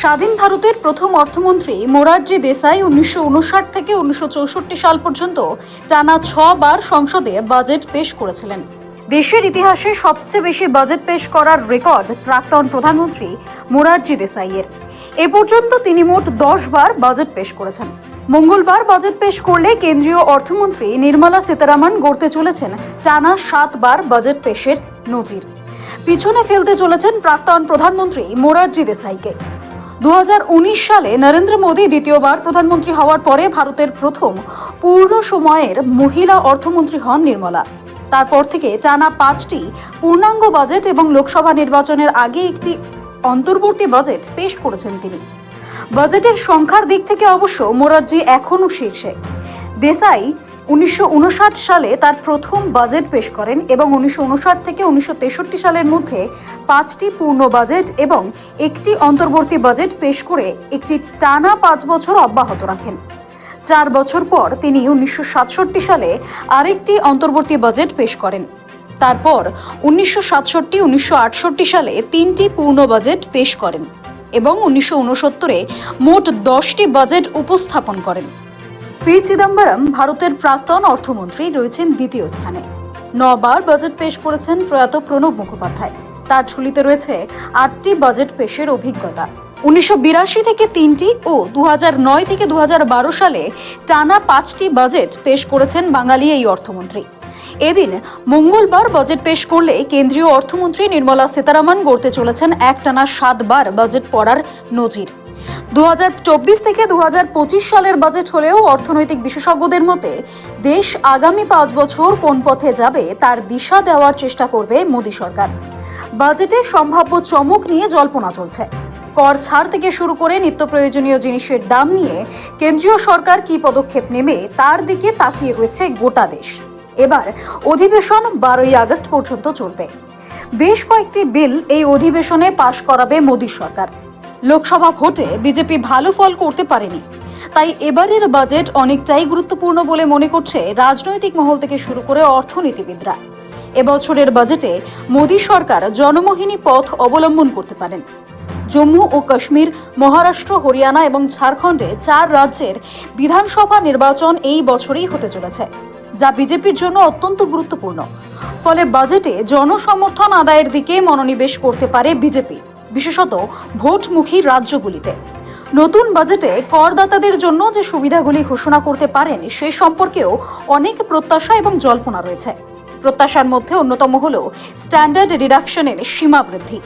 স্বাধীন ভারতের প্রথম অর্থমন্ত্রী মোরারজি দেসাই উনিশশো উনষাট থেকে উনিশশো চৌষট্টি সাল পর্যন্ত টানা ছবার সংসদে বাজেট পেশ করেছিলেন। দেশের ইতিহাসে সবচেয়ে বেশি বাজেট পেশ করার রেকর্ড প্রাক্তন প্রধানমন্ত্রী মোরারজি দেসাইয়ের এ পর্যন্ত তিনি মোট দশ বার বাজেট পেশ করেছেন। মঙ্গলবার বাজেট পেশ করলে কেন্দ্রীয় অর্থমন্ত্রী নির্মলা সীতারামন গড়তে চলেছেন টানা সাতবার বাজেট পেশের নজির। পিছনে ফেলতে চলেছেন প্রাক্তন প্রধানমন্ত্রী মোরারজি দেসাইকে উনিশ সালে নরেন্দ্র মোদী দ্বিতীয়বার প্রধানমন্ত্রী হওয়ার পরে ভারতের প্রথম পূর্ণ সময়ের মহিলা অর্থমন্ত্রী হন নির্মলা। তারপর থেকে টানা পাঁচটি পূর্ণাঙ্গ বাজেট এবং লোকসভা নির্বাচনের আগে একটি অন্তর্বর্তী বাজেট পেশ করেছেন তিনি। বাজেটের সংখ্যার দিক থেকে অবশ্য মোরারজি এখনও শীর্ষে। দেসাই উনিশশো উনষাট সালে তার প্রথম বাজেট পেশ করেন এবং উনিশশো থেকে উনিশশো তেষট্টি সালের মধ্যে পাঁচটি পূর্ণ বাজেট এবং একটি অন্তর্বর্তী বাজেট পেশ করে একটি টানা পাঁচ বছর অব্যাহত রাখেন। চার বছর পর তিনি উনিশশো সাতষট্টি সালে আরেকটি অন্তর্বর্তী বাজেট পেশ করেন। তারপর উনিশশো সাতষট্টি, উনিশশো সালে তিনটি পূর্ণ বাজেট পেশ করেন এবং উনিশশো মোট দশটি বাজেট উপস্থাপন করেন। পি চিদম্বরম ভারতের প্রাক্তন অর্থমন্ত্রী রয়েছেন দ্বিতীয় স্থানে। নবার বাজেট পেশ করেছেন প্রয়াত প্রণব মুখোপাধ্যায়। তার ঝুলিতে রয়েছে আটটি বাজেট পেশের অভিজ্ঞতা। উনিশশো বিরাশি থেকে তিনটি ও দু নয় থেকে দু হাজার বারো সালে টানা পাঁচটি বাজেট পেশ করেছেন বাঙালি এই অর্থমন্ত্রী। এদিন মঙ্গলবার বাজেট পেশ করলে কেন্দ্রীয় অর্থমন্ত্রী নির্মলা সীতারামন গড়তে চলেছেন একটানা সাতবার বাজেট পড়ার নজির। দুহাজার চব্বিশ থেকে দুহাজার পঁচিশ সালের বাজেট হলেও অর্থনৈতিক বিশেষজ্ঞদের মতে, দেশ আগামী পাঁচ বছর কোন পথে যাবে তার দিশা দেওয়ার চেষ্টা করবে মোদী সরকার। বাজেটে সম্ভাব্য চমক নিয়ে জল্পনা চলছে। কর ছাড় থেকে শুরু করে নিত্য প্রয়োজনীয় জিনিসের দাম নিয়ে কেন্দ্রীয় সরকার কী পদক্ষেপ নেবে তার দিকে তাকিয়ে রয়েছে গোটা দেশ। এবার অধিবেশন বারোই আগস্ট পর্যন্ত চলবে। বেশ কয়েকটি বিল এই অধিবেশনে পাশ করাবে মোদী সরকার। লোকসভা ভোটে বিজেপি ভালো ফল করতে পারেনি। তাই এবারের বাজেট অনেকটাই গুরুত্বপূর্ণ বলে মনে করছে রাজনৈতিক মহল থেকে শুরু করে অর্থনীতিবিদরা। এবছরের বাজেটে মোদী সরকার জনমোহিনী পথ অবলম্বন করতে পারেন। জম্মু ও কাশ্মীর, মহারাষ্ট্র, হরিয়ানা এবং ঝাড়খণ্ডে চার রাজ্যের বিধানসভা নির্বাচন এই বছরেই হতে চলেছে। যা বিজেপির জন্য অত্যন্ত গুরুত্বপূর্ণ। ফলে বাজেটে জনসমর্থন আদায়ের দিকে মনোনিবেশ করতে পারে বিজেপি, বিশেষত ভোটমুখী রাজ্যগুলিতে। নতুন বাজেটে করদাতাদের জন্য যে সুবিধাগুলি ঘোষণা করতে পারেন, সে সম্পর্কেও অনেক প্রত্যাশা এবং জল্পনা রয়েছে। প্রত্যাশার মধ্যে অন্যতম হল স্ট্যান্ডার্ড রিডাকশনের সীমা বৃদ্ধি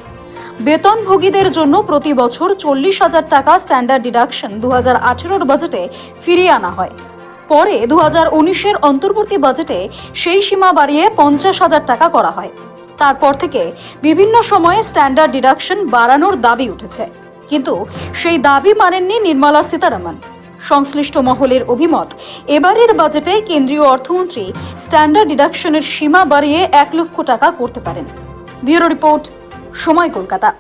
বেতনভোগীদের জন্য প্রতি বছর চল্লিশ হাজার টাকা স্ট্যান্ডার্ড ডিডাকশন দু হাজার আঠেরোর বাজেটে ফিরিয়ে আনা হয়। পরে দু হাজার উনিশের অন্তর্বর্তী বাজেটে সেই সীমা বাড়িয়ে পঞ্চাশ হাজার টাকা করা হয়। তারপর থেকে বিভিন্ন সময়ে স্ট্যান্ডার্ড ডিডাকশন বাড়ানোর দাবি উঠেছে। কিন্তু সেই দাবি মানেননি নির্মলা সীতারামন। সংশ্লিষ্ট মহলের অভিমত, এবারের বাজেটে কেন্দ্রীয় অর্থমন্ত্রী স্ট্যান্ডার্ড ডিডাকশনের সীমা বাড়িয়ে এক লক্ষ টাকা করতে পারেন। ব্যুরো রিপোর্ট, সময় কলকাতা।